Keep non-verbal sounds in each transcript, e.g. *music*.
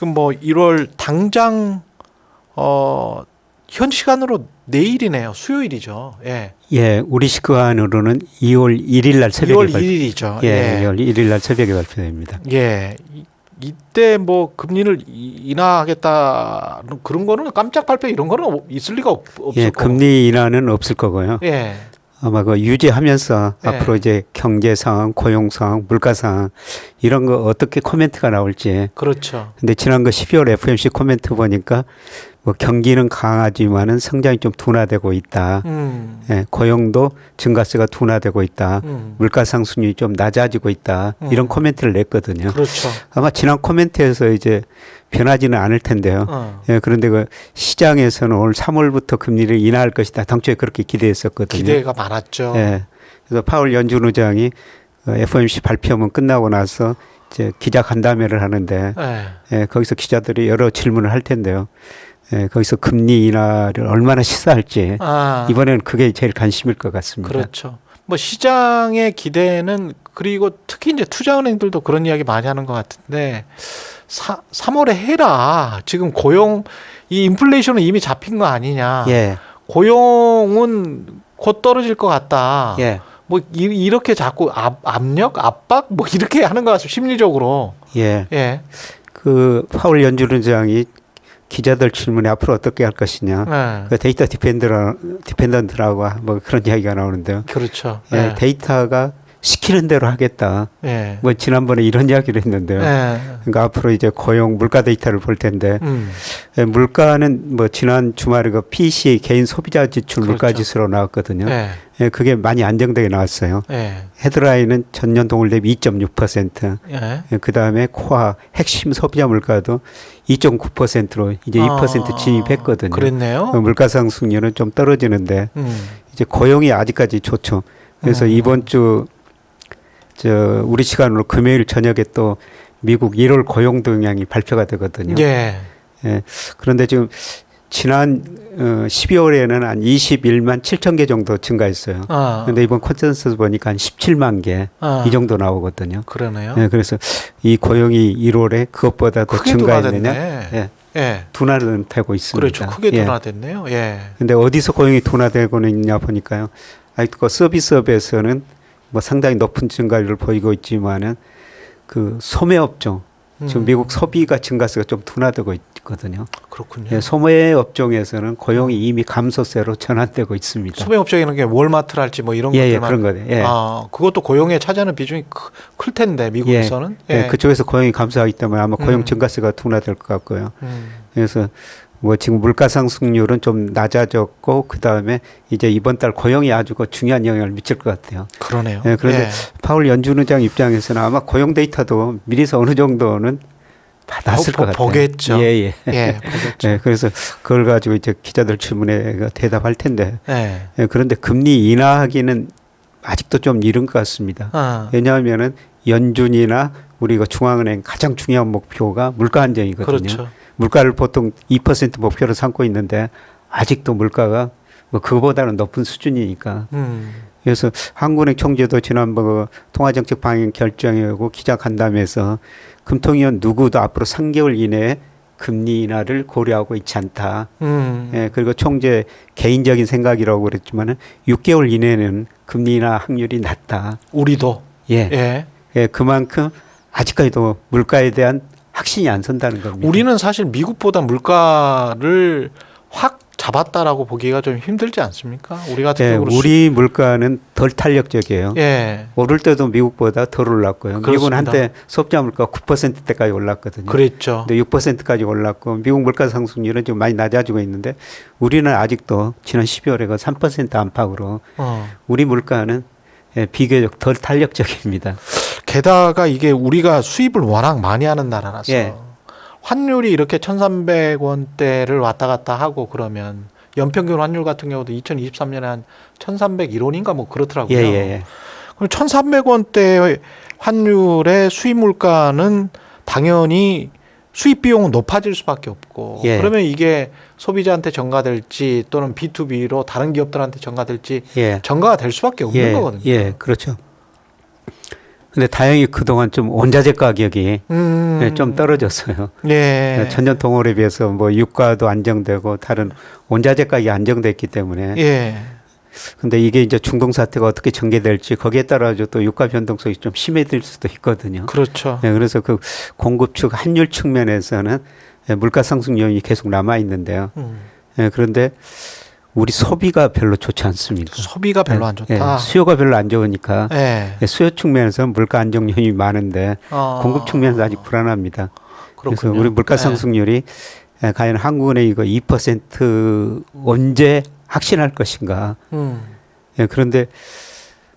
지금 뭐 1월 당장 어, 현 시간으로 내일이네요. 수요일이죠. 예. 예, 우리 시간으로는 2월 1일 날 새벽에 2월 발... 1일이죠. 예, 2월 1일 날 새벽에 발표됩니다. 예. 이, 이때 뭐 금리를 이- 인하하겠다 그런 거는 깜짝 발표 이런 거는 있을 리가 없, 없을 예, 거고. 금리 인하는 없을 거고요. 예. 아마 그 유지하면서 네. 앞으로 이제 경제 상황, 고용 상황, 물가 상황 이런 거 어떻게 코멘트가 나올지. 그렇죠. 근데 지난 그 12월 FMC 코멘트 보니까 뭐 경기는 강하지만은 성장이 좀 둔화되고 있다. 음. 예, 고용도 증가세가 둔화되고 있다. 음. 물가 상승률이 좀 낮아지고 있다. 음. 이런 코멘트를 냈거든요. 그렇죠. 아마 지난 코멘트에서 이제 변하지는 않을 텐데요. 어. 예, 그런데 그 시장에서는 올 3월부터 금리를 인하할 것이다. 당초에 그렇게 기대했었거든요. 기대가 많았죠. 예. 그래서 파월 연준 의장이 어, FOMC 발표문 끝나고 나서 이제 기자 간담회를 하는데 예. 예, 거기서 기자들이 여러 질문을 할 텐데요. 예, 거기서 금리 인하를 얼마나 시사할지 아. 이번에는 그게 제일 관심일 것 같습니다. 그렇죠. 뭐 시장의 기대는 그리고 특히 이제 투자은행들도 그런 이야기 많이 하는 것 같은데 사, 3월에 해라. 지금 고용 이 인플레이션은 이미 잡힌 거 아니냐. 예, 고용은 곧 떨어질 것 같다. 예, 뭐 이, 이렇게 자꾸 압, 압력, 압박 뭐 이렇게 하는 것 같습니다. 심리적으로. 예. 예. 그 파월 연준 의장이 기자들 질문에 앞으로 어떻게 할 것이냐. 예. 그 데이터 디펜더라, 디펜던트라고 뭐 그런 이야기가 나오는데요. 그렇죠. 예, 예. 데이터가 시키는 대로 하겠다. 예. 뭐 지난번에 이런 이야기를 했는데요. 예. 그러니까 앞으로 이제 고용 물가 데이터를 볼 텐데 음. 예, 물가는 뭐 지난 주말에 그 PC 개인 소비자 지출 물가 그렇죠. 지수로 나왔거든요. 예. 예, 그게 많이 안정되게 나왔어요. 예. 헤드라인은 전년 동월 대비 2.6%. 예. 예, 그다음에 코아 핵심 소비자 물가도 2.9%로 이제 아, 2% 진입했거든요. 그랬네요. 어, 물가 상승률은 좀 떨어지는데 음. 이제 고용이 아직까지 좋죠. 그래서 음. 이번 주 저 우리 시간으로 금요일 저녁에 또 미국 1월 고용 동향이 발표가 되거든요. 예. 예. 그런데 지금 지난 어, 12월에는 한 21만 7천 개 정도 증가했어요. 아. 그런데 이번 컨센서스 보니까 한 17만 개이 아. 정도 나오거든요. 그러네요. 예, 그래서 이 고용이 1월에 그것보다 더 증가했느냐? 예, 예. 둔화는 되고 있습니다. 그렇죠. 크게 예. 둔화됐네요. 예. 근데 어디서 고용이 둔화되고 있냐 보니까요. 아직 그 서비스업에서는 뭐 상당히 높은 증가율을 보이고 있지만은 그 소매 업종 지금 음, 미국 소비가 증가세가 좀 둔화되고 있거든요. 그렇군요. 예, 소매 업종에서는 고용이 이미 감소세로 전환되고 있습니다. 소매 업종이라는 게 월마트랄지 뭐 이런 예, 예, 것들만 그런 거네. 예. 아, 그것도 고용에 차지하는 비중이 크, 클 텐데 미국에서는. 예, 그쪽에서 고용이 감소하기 때문에 아마 고용 음. 증가세가 둔화될 것 같고요. 음. 그래서 뭐 지금 물가 상승률은 좀 낮아졌고 그 다음에 이제 이번 달 고용이 아주 그 중요한 영향을 미칠 것 같아요. 그러네요. 예, 그런데 예. 파월 연준 의장 입장에서는 아마 고용 데이터도 미리서 어느 정도는 받았을 보- 것 같아요. 보겠죠. 예, 예. 예, *laughs* 보겠죠. 예, 그래서 그걸 가지고 이제 기자들 질문에 그 대답할 텐데 예. 예, 그런데 금리 인하하기는 아직도 좀 이른 것 같습니다. 아, 왜냐하면은 연준이나 우리가 중앙은행 가장 중요한 목표가 물가 안정이거든요. 그렇죠. 물가를 보통 2% 목표로 삼고 있는데 아직도 물가가 뭐 그거보다는 높은 수준이니까 음. 그래서 한국은행 총재도 지난번 그 통화정책 방향 결정하고 기자 간담회에서 금통위원 누구도 앞으로 3개월 이내에 금리 인하를 고려하고 있지 않다. 음. 예, 그리고 총재 개인적인 생각이라고 그랬지만은 6개월 이내는 금리 인하 확률이 낮다. 우리도 예. 예. 예, 그만큼 아직까지도 물가에 대한 확신이 안 선다는 겁니다. 우리는 사실 미국보다 물가를 확 잡았다라고 보기가 좀 힘들지 않습니까? 우리 같은 예, 경우는 우리 물가는 덜 탄력적이에요. 수- 예. 오를 때도 미국보다 덜 올랐고요. 미국은 그렇습니다. 한때 소비자 물가 9%대까지 올랐거든요. 그랬죠. 근데 6%까지 올랐고 미국 물가 상승률은 좀 많이 낮아지고 있는데 우리는 아직도 지난 12월에 그 3% 안팎으로 어. 우리 물가는 예, 비교적 덜 탄력적입니다. 게다가 이게 우리가 수입을 워낙 많이 하는 나라라서 예. 환율이 이렇게 1,300원대를 왔다 갔다 하고 그러면 연평균 환율 같은 경우도 2023년에 한 1,301원인가 뭐 그렇더라고요. 예, 예, 예. 그럼 1,300원대 환율의 수입 물가는 당연히 수입 비용은 높아질 수밖에 없고 예. 그러면 이게 소비자한테 전가될지 또는 B2B로 다른 기업들한테 전가될지 예. 전가가 될 수밖에 없는 예, 거거든요. 예, 그렇죠. 근데 다행히 그동안 좀 원자재 가격이 음. 네, 좀 떨어졌어요. 예. 전년 동월에 비해서 뭐 유가도 안정되고 다른 원자재 가격이 안정됐기 때문에 예. 근데 이게 이제 중동 사태가 어떻게 전개될지 거기에 따라서 또 유가 변동성이 좀 심해질 수도 있거든요. 그렇죠. 네, 그래서 그 공급 측 환율 측면에서는 예, 물가 상승 요인이 계속 남아 있는데요. 음. 예, 그런데 우리 소비가 별로 좋지 않습니다. 소비가 별로 안 예, 좋다. 수요가 별로 안 좋으니까 예. 예, 수요 측면에서는 물가 안정 요인이 많은데 어. 공급 측면에서 아직 불안합니다. 그래서 그렇군요. 우리 물가 예. 상승률이 예, 과연 한국은행 이거 2% 언제 확신할 것인가? 음. 예, 그런데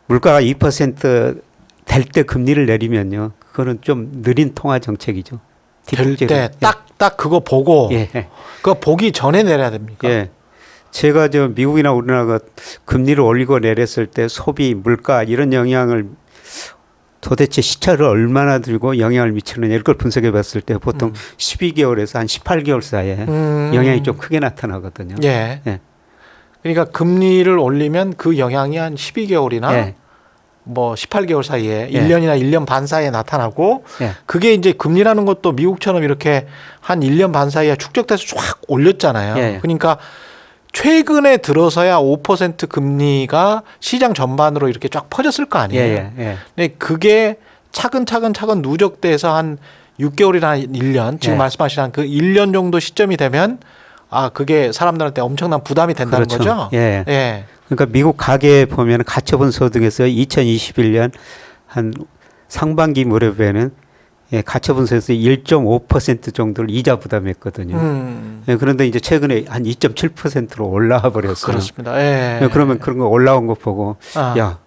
물가가 2%될 때 금리를 내리면요, 그거는 좀 느린 통화 정책이죠. 될. 때 딱딱 그거 보고 예, 예, 그거 보기 전에 내려야 됩니까? 예. 제가 저 미국이나 우리나라가 금리를 올리고 내렸을 때 소비, 물가 이런 영향을 도대체 시차를 얼마나 들고 영향을 미치느냐 이걸 분석해 봤을 때 보통 음. 12개월에서 한 18개월 사이에 음. 영향이 좀 크게 나타나거든요. 예. 예. 그러니까 금리를 올리면 그 영향이 한 12개월이나 예. 뭐 18개월 사이에 예. 1년이나 1년 반 사이에 나타나고 예. 그게 이제 금리라는 것도 미국처럼 이렇게 한 1년 반 사이에 축적돼서 쫙 올렸잖아요. 예. 그러니까 최근에 들어서야 5% 금리가 시장 전반으로 이렇게 쫙 퍼졌을 거 예, 아니에요. 예, 예. 근데 그게 차근차근 차근 누적돼서 한 6개월이나 1년 지금 예. 말씀하신 그 1년 정도 시점이 되면 아 그게 사람들한테 엄청난 부담이 된다는 그렇죠. 거죠. 예. 예. 그러니까 미국 가계에 보면 가처분 소득에서 2021년 한 상반기 무렵에는 예, 가처분세에서 1.5% 정도를 이자 부담했거든요. 음. 예, 그런데 이제 최근에 한 2.7%로 올라와 버렸어요. 그렇습니다. 예. 예, 그러면 그런 거 올라온 거 보고 아, 야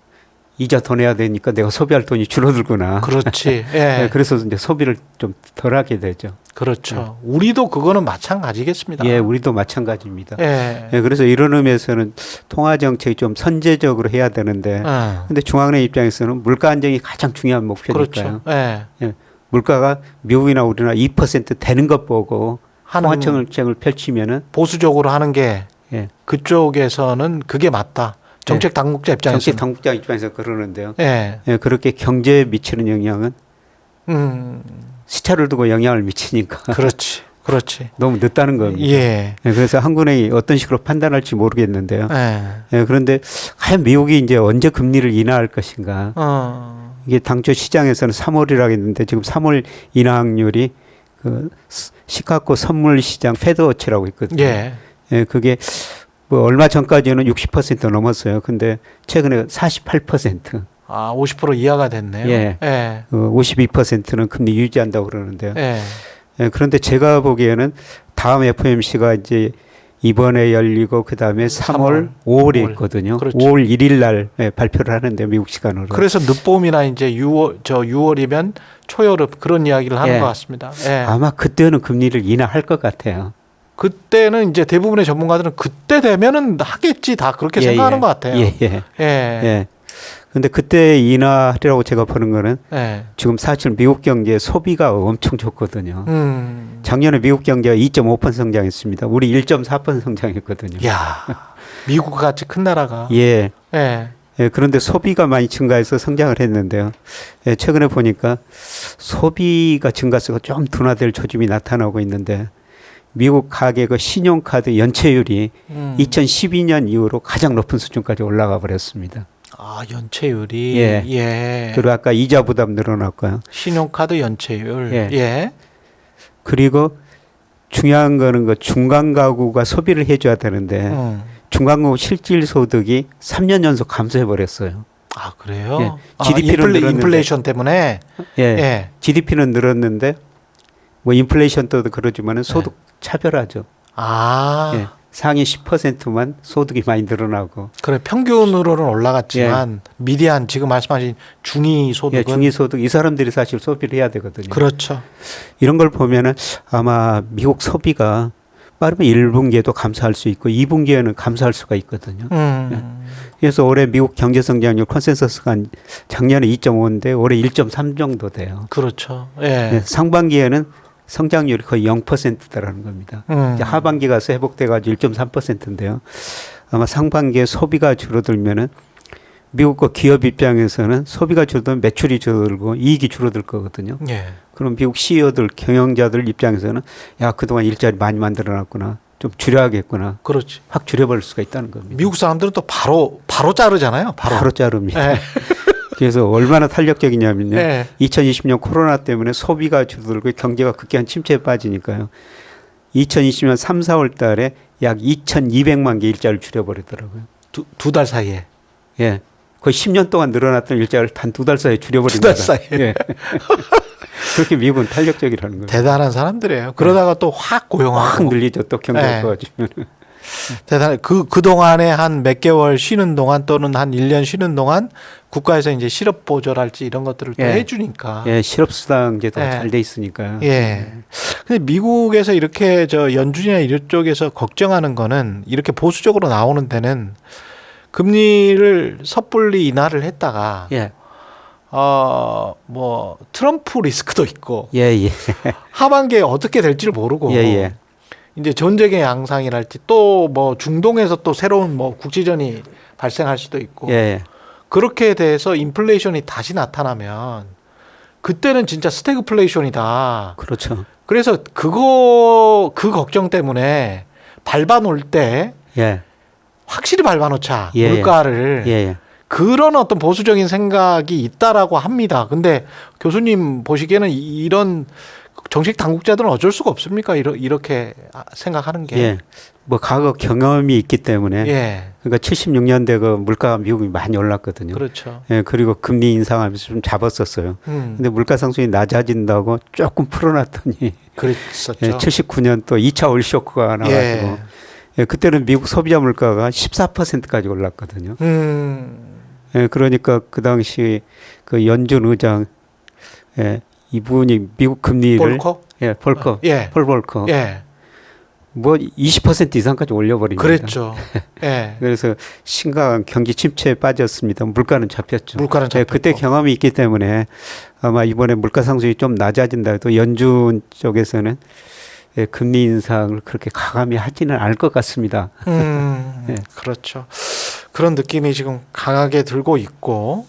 이자 더 내야 되니까 내가 소비할 돈이 줄어들구나. 그렇지. 예. *laughs* 예, 그래서 이제 소비를 좀 덜하게 되죠. 그렇죠. 우리도 그거는 마찬가지겠습니다. 예, 우리도 마찬가지입니다. 예. 예, 그래서 이런 의미에서는 통화 정책이 좀 선제적으로 해야 되는데 예. 근데 중앙은행 입장에서는 물가 안정이 가장 중요한 목표니까요. 그렇죠. 예. 물가가 미국이나 우리나라 2% 되는 것 보고 통화 정책을 펼치면은 보수적으로 하는 게 예. 그쪽에서는 그게 맞다. 정책 당국자 입장에서. 정치 당국자 입장에서 그러는데요. 예. 예, 그렇게 경제에 미치는 영향은 음. 시차를 두고 영향을 미치니까 그렇지. 그렇지. *laughs* 너무 늦다는 겁니다. 예. 예, 그래서 한국은행이 어떤 식으로 판단할지 모르겠는데요. 예. 예, 그런데 과연 미국이 이제 언제 금리를 인하할 것인가? 어. 이게 당초 시장에서는 3월이라고 했는데 지금 3월 인하 확률이 그 스- 시카고 선물 시장 페드워치라고 있거든요. 예. 예, 그게 뭐 얼마 전까지는 60% 넘었어요. 근데 최근에 48%, 아, 50% 이하가 됐네요. 예. 예. 어, 52%는 금리 유지한다고 그러는데요. 예. 예, 그런데 제가 보기에는 다음 FOMC가 이제 이번에 열리고 그 다음에 3월, 5월에 5월. 있거든요. 그렇죠. 5월 1일 날 예, 발표를 하는데 미국 시간으로. 그래서 늦봄이나 이제 6월 저 6월이면 초여름 그런 이야기를 하는 예. 것 같습니다. 예. 아마 그때는 금리를 인하할 것 같아요. 그때는 이제 대부분의 전문가들은 그때 되면은 하겠지 다 그렇게 예, 생각하는 예. 것 같아요. 예, 예. 근데 그때 인하하리라고 제가 보는 거는 예. 지금 사실 미국 경제 소비가 엄청 좋거든요. 음. 작년에 미국 경제가 2.5% 성장했습니다. 우리 1.4% 성장했거든요. 야. 미국 같이 큰 나라가 예. 예. 예, 그런데 소비가 많이 증가해서 성장을 했는데요. 예, 최근에 보니까 소비가 증가세가 좀 둔화될 조짐이 나타나고 있는데 미국 가계 그 신용카드 연체율이 음. 2012년 이후로 가장 높은 수준까지 올라가 버렸습니다. 아, 연체율이 예. 예. 그리고 아까 이자 부담 늘어났고요. 신용카드 연체율. 예. 예. 그리고 중요한 거는 그 중간 가구가 소비를 해줘야 되는데 음. 중간 가구 실질 소득이 3년 연속 감소해 버렸어요. 아, 그래요? 예. 아, GDP 는 인플레, 늘었는데. 인플레이션 때문에 예, 예. GDP는 늘었는데 뭐 인플레이션도 그러지만은 소득 네. 차별하죠. 아. 예. 상위 10%만 소득이 많이 늘어나고 그래 평균으로는 올라갔지만 미디안 지금 말씀하신 중위 소득은 예, 중위 소득 이 사람들이 사실 소비를 해야 되거든요. 그렇죠. 이런 걸 보면은 아마 미국 소비가 빠르면 1분기에도 감소할 수 있고 2분기에는 감소할 수가 있거든요. 음. 그래서 올해 미국 경제 성장률 컨센서스가 한 작년에 2.5인데 올해 1.3 정도 돼요. 그렇죠. 예. 예, 상반기에는 성장률이 거의 0%다라는 겁니다. 음. 하반기 가서 회복돼 가지고 1.3%인데요. 아마 상반기에 소비가 줄어들면은 미국과 기업 입장에서는 소비가 줄어들면 매출이 줄어들고 이익이 줄어들 거거든요. 예. 그럼 미국 CEO들, 경영자들 입장에서는 야 그동안 일자리 많이 만들어놨구나, 좀 줄여야겠구나, 그렇지. 확 줄여버릴 수가 있다는 겁니다. 미국 사람들은 또 바로 바로 자르잖아요. 바로. 바로 자릅니다. *laughs* 예. 그래서 얼마나 탄력적이냐면요. 예. 2020년 코로나 때문에 소비가 줄어들고 경제가 극한 침체에 빠지니까요. 2020년 3, 4월 달에 약 2,200만 개 일자리를 줄여버리더라고요. 두 달 사이에. 예. 거의 10년 동안 늘어났던 일자리를 단 두 달 사이에 줄여버린 두달 거다. 사이에. 예. *laughs* 그렇게 미국은 탄력적이라는 거예요. 대단한 사람들이에요. 그러다가 또확 고용하고. 확 늘리죠. 또 경제가 네. 좋아지면. 대단해. 그, 그동안에 한 몇 개월 쉬는 동안 또는 한 1년 쉬는 동안 국가에서 이제 실업 보조랄지 이런 것들을 또 예. 해주니까. 예, 실업수당제도 예. 잘돼 있으니까요. 예. 근데 미국에서 이렇게 저 연준이나 이쪽에서 걱정하는 거는 이렇게 보수적으로 나오는 데는 금리를 섣불리 인하를 했다가 예. 어, 뭐 트럼프 리스크도 있고 예, 예. 하반기에 어떻게 될지를 모르고 예, 예. 이제 전쟁의 양상이랄지 또 뭐 중동에서 또 새로운 뭐 국지전이 발생할 수도 있고 예, 예. 그렇게 돼서 인플레이션이 다시 나타나면 그때는 진짜 스태그플레이션이다. 그렇죠. 그래서 그거 그 걱정 때문에 밟아 놓을 때 예. 확실히 밟아 놓자 예, 예. 물가를 예, 예. 그런 어떤 보수적인 생각이 있다라고 합니다. 근데 교수님 보시기에는 이- 이런 정책 당국자들은 어쩔 수가 없습니까? 이러, 이렇게 생각하는 게. 예. 뭐 과거 경험이 있기 때문에 예. 그러니까 76년대 그 물가가 미국이 많이 올랐거든요. 그렇죠. 예, 그리고 금리 인상하면서 좀 잡았었어요. 음. 근데 물가 상승이 낮아진다고 조금 풀어놨더니 그랬었죠. 예, 79년 또 2차 올쇼크가 나가지고 예. 예, 그때는 미국 소비자 물가가 14%까지 올랐거든요. 음. 예, 그러니까 그 당시 그 연준 의장 예, 이분이 미국 금리를 볼커? 예, 볼커, 예. 폴 볼커 예. 뭐 20% 이상까지 올려버린 거예요. 그랬죠. *laughs* 예. 그래서 심각한 경기 침체에 빠졌습니다. 물가는 잡혔죠. 물가는 예, 그때. 경험이 있기 때문에 아마 이번에 물가 상승이 좀 낮아진다 해도 연준 쪽에서는 예, 금리 인상을 그렇게 가감히 하지는 않을 것 같습니다. 음, *laughs* 예. 그렇죠. 그런 느낌이 지금 강하게 들고 있고